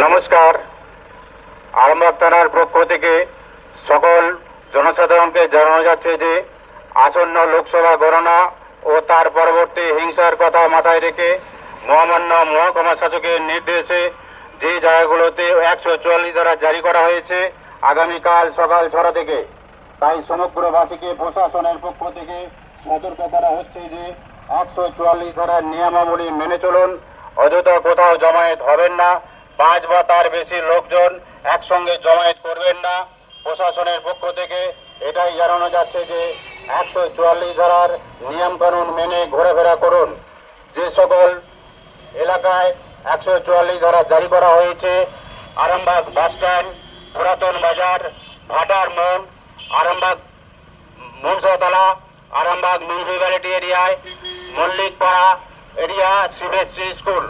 নমস্কার। আরামবাগ থানার পক্ষ থেকে সকল জনসাধারণকে জানানো যাচ্ছে যে আসন্ন লোকসভা গণনা ও তার পরবর্তী হিংসার কথা মাথায় রেখে মহামান্য মহকুমা শাসকের নির্দেশে যে জায়গাগুলোতে একশো চুয়াল্লিশ ধারা জারি করা হয়েছে, আগামীকাল সকাল ছটা থেকে। তাই সমগ্রবাসীকে প্রশাসনের পক্ষ থেকে সতর্ক করা হচ্ছে যে একশো চুয়াল্লিশ ধারার নিয়মাবলী মেনে চলুন, অযথা কোথাও জমায়েত হবেন না। পাঁচ বা তার বেশি লোকজন একসঙ্গে জমায়েত করবেন না। প্রশাসনের পক্ষ থেকে এটাই জানানো যাচ্ছে যে একশো চুয়াল্লিশ ধারার নিয়মকানুন মেনে ঘোরাফেরা করুন। যে সকল এলাকায় একশো চুয়াল্লিশ ধারা জারি করা হয়েছে, আরামবাগ বাসস্ট্যান্ড পুরাতন বাজার, ভাটার মোড়, আরামবাগ মনসাতলা আরামবাগ মিউনিসিপ্যালিটি এরিয়ায়, মল্লিকপাড়া এরিয়া সিবিএসসি স্কুল।